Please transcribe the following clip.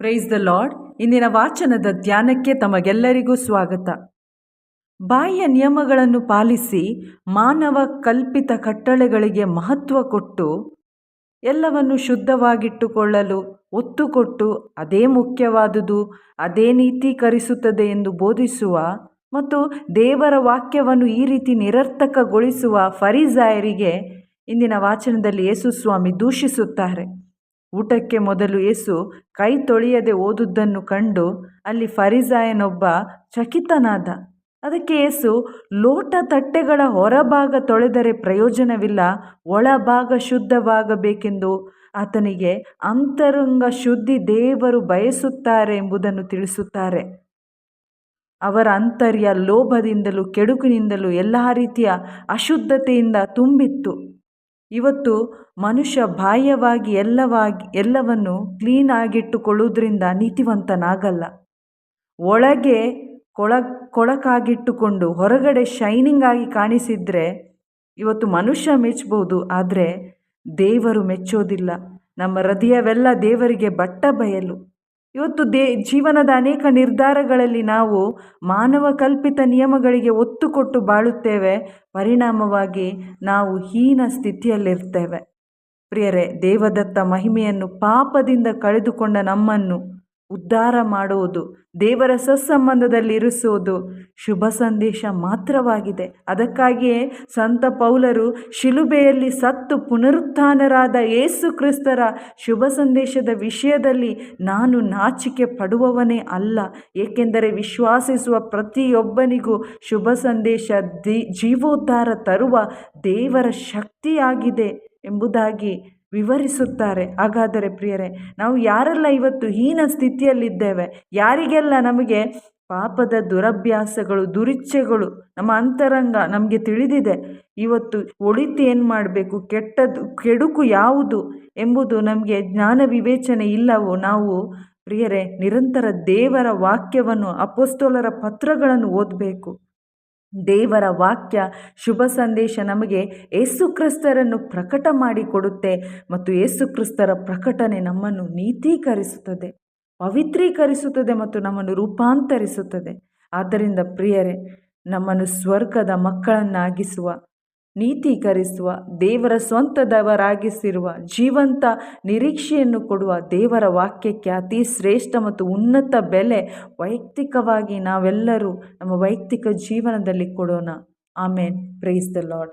Praise the lord ಇಂದಿನ ವಾಚನದ ಧ್ಯಾನಕ್ಕೆ ತಮಗೆಲ್ಲರಿಗೂ ಸ್ವಾಗತ. ಬಾಹ್ಯ ನಿಯಮಗಳನ್ನು ಪಾಲಿಸಿ ಮಾನವ ಕಲ್ಪಿತ ಕಟ್ಟಳೆಗಳಿಗೆ ಮಹತ್ವ ಕೊಟ್ಟು, ಎಲ್ಲವನ್ನು ಶುದ್ಧವಾಗಿಟ್ಟುಕೊಳ್ಳಲು ಒತ್ತು ಕೊಟ್ಟು, ಅದೇ ಮುಖ್ಯವಾದುದು, ಅದೇ ನೀತೀಕರಿಸುತ್ತದೆ ಎಂದು ಬೋಧಿಸುವ ಮತ್ತು ದೇವರ ವಾಕ್ಯವನ್ನು ಈ ರೀತಿ ನಿರರ್ಥಕಗೊಳಿಸುವ ಫರೀಜಾಯರಿಗೆ ಇಂದಿನ ವಾಚನದಲ್ಲಿ ಯೇಸುಸ್ವಾಮಿ ದೂಷಿಸುತ್ತಾರೆ. ಊಟಕ್ಕೆ ಮೊದಲು ಯೇಸು ಕೈ ತೊಳೆಯದೆ ಓದುದನ್ನು ಕಂಡು ಅಲ್ಲಿ ಫರಿಸಾಯನೊಬ್ಬ ಚಕಿತನಾದ. ಅದಕ್ಕೆ ಯೇಸು ಲೋಟ ತಟ್ಟೆಗಳ ಹೊರಭಾಗ ತೊಳೆದರೆ ಪ್ರಯೋಜನವಿಲ್ಲ, ಒಳಭಾಗ ಶುದ್ಧವಾಗಬೇಕೆಂದು. ಆತನಿಗೆ ಅಂತರಂಗ ಶುದ್ಧಿ ದೇವರು ಬಯಸುತ್ತಾರೆ ಎಂಬುದನ್ನು ತಿಳಿಸುತ್ತಾರೆ. ಅವರ ಅಂತರ್ಯ ಲೋಭದಿಂದಲೂ ಕೆಡುಕಿನಿಂದಲೂ ಎಲ್ಲ ರೀತಿಯ ಅಶುದ್ಧತೆಯಿಂದ ತುಂಬಿತ್ತು. ಇವತ್ತು ಮನುಷ್ಯ ಬಾಹ್ಯವಾಗಿ ಎಲ್ಲವಾಗಿ, ಎಲ್ಲವನ್ನು ಕ್ಲೀನ್ ಆಗಿಟ್ಟುಕೊಳ್ಳುವುದರಿಂದ ನೀತಿವಂತನಾಗಲ್ಲ. ಒಳಗೆ ಕೊಳ, ಕೊಳಕಾಗಿಟ್ಟುಕೊಂಡು ಹೊರಗಡೆ ಶೈನಿಂಗ್ ಆಗಿ ಕಾಣಿಸಿದರೆ ಇವತ್ತು ಮನುಷ್ಯ ಮೆಚ್ಚಬಹುದು, ಆದರೆ ದೇವರು ಮೆಚ್ಚೋದಿಲ್ಲ. ನಮ್ಮ ಹೃದಯವೆಲ್ಲ ದೇವರಿಗೆ ಬಟ್ಟ ಬಯಲು ಇವತ್ತು ದೇ, ಜೀವನದ ಅನೇಕ ನಿರ್ಧಾರಗಳಲ್ಲಿ ನಾವು ಮಾನವ ಕಲ್ಪಿತ ನಿಯಮಗಳಿಗೆ ಒತ್ತು ಕೊಟ್ಟು ಬಾಳುತ್ತೇವೆ. ಪರಿಣಾಮವಾಗಿ ನಾವು ಹೀನ ಸ್ಥಿತಿಯಲ್ಲಿರ್ತೇವೆ. ಪ್ರಿಯರೇ, ದೇವದತ್ತ ಮಹಿಮೆಯನ್ನು ಪಾಪದಿಂದ ಕಳೆದುಕೊಂಡ ನಮ್ಮನ್ನು ಉದ್ಧಾರ ಮಾಡುವುದು, ದೇವರ ಸತ್ಸಂಬಂಧದಲ್ಲಿರಿಸುವುದು ಶುಭ ಸಂದೇಶ ಮಾತ್ರವಾಗಿದೆ. ಅದಕ್ಕಾಗಿಯೇ ಸಂತ ಪೌಲರು ಶಿಲುಬೆಯಲ್ಲಿ ಸತ್ತು ಪುನರುತ್ಥಾನರಾದ ಯೇಸು ಕ್ರಿಸ್ತರ ಶುಭ ಸಂದೇಶದ ವಿಷಯದಲ್ಲಿ ನಾನು ನಾಚಿಕೆ ಪಡುವವನೇ ಅಲ್ಲ, ಏಕೆಂದರೆ ವಿಶ್ವಾಸಿಸುವ ಪ್ರತಿಯೊಬ್ಬನಿಗೂ ಶುಭ ಸಂದೇಶ ದಿ, ಜೀವೋದ್ಧಾರ ತರುವ ದೇವರ ಶಕ್ತಿಯಾಗಿದೆ ಎಂಬುದಾಗಿ ವಿವರಿಸುತ್ತಾರೆ. ಹಾಗಾದರೆ ಪ್ರಿಯರೇ, ನಾವು ಯಾರೆಲ್ಲ ಇವತ್ತು ಹೀನ ಸ್ಥಿತಿಯಲ್ಲಿದ್ದೇವೆ, ಯಾರಿಗೆಲ್ಲ ನಮಗೆ ಪಾಪದ ದುರಭ್ಯಾಸಗಳು, ದುರಿಚ್ಛೆಗಳು, ನಮ್ಮ ಅಂತರಂಗ ನಮಗೆ ತಿಳಿದಿದೆ, ಇವತ್ತು ಒಳಿತು ಏನು ಮಾಡಬೇಕು, ಕೆಟ್ಟದ್ದು, ಕೆಡುಕು ಯಾವುದು ಎಂಬುದು ನಮಗೆ ಜ್ಞಾನ ವಿವೇಚನೆ ಇಲ್ಲವೋ, ನಾವು ಪ್ರಿಯರೇ, ನಿರಂತರ ದೇವರ ವಾಕ್ಯವನ್ನು ಅಪೋಸ್ತೋಲರ ಪತ್ರಗಳನ್ನು ಓದಬೇಕು. ದೇವರ ವಾಕ್ಯ ಶುಭ ಸಂದೇಶ ನಮಗೆ ಏಸುಕ್ರಿಸ್ತರನ್ನು ಪ್ರಕಟ ಮಾಡಿಕೊಡುತ್ತೆ ಮತ್ತು ಏಸುಕ್ರಿಸ್ತರ ಪ್ರಕಟಣೆ ನಮ್ಮನ್ನು ನೀತೀಕರಿಸುತ್ತದೆ, ಪವಿತ್ರೀಕರಿಸುತ್ತದೆ ಮತ್ತು ನಮ್ಮನ್ನು ರೂಪಾಂತರಿಸುತ್ತದೆ. ಆದ್ದರಿಂದ ಪ್ರಿಯರೇ, ನಮ್ಮನ್ನು ಸ್ವರ್ಗದ ಮಕ್ಕಳನ್ನಾಗಿಸುವ ನೀತೀಕರಿಸುವ, ದೇವರ ಸ್ವಂತದವರಾಗಿಸಿರುವ, ಜೀವಂತ ನಿರೀಕ್ಷೆಯನ್ನು ಕೊಡುವ ದೇವರ ವಾಕ್ಯಕ್ಕೆ ಅತಿ ಶ್ರೇಷ್ಠ ಮತ್ತು ಉನ್ನತ ಬೆಲೆ ವೈಯಕ್ತಿಕವಾಗಿ ನಾವೆಲ್ಲರೂ ನಮ್ಮ ವೈಯಕ್ತಿಕ ಜೀವನದಲ್ಲಿ ಕೊಡೋಣ. ಆಮೇನ್. Praise the Lad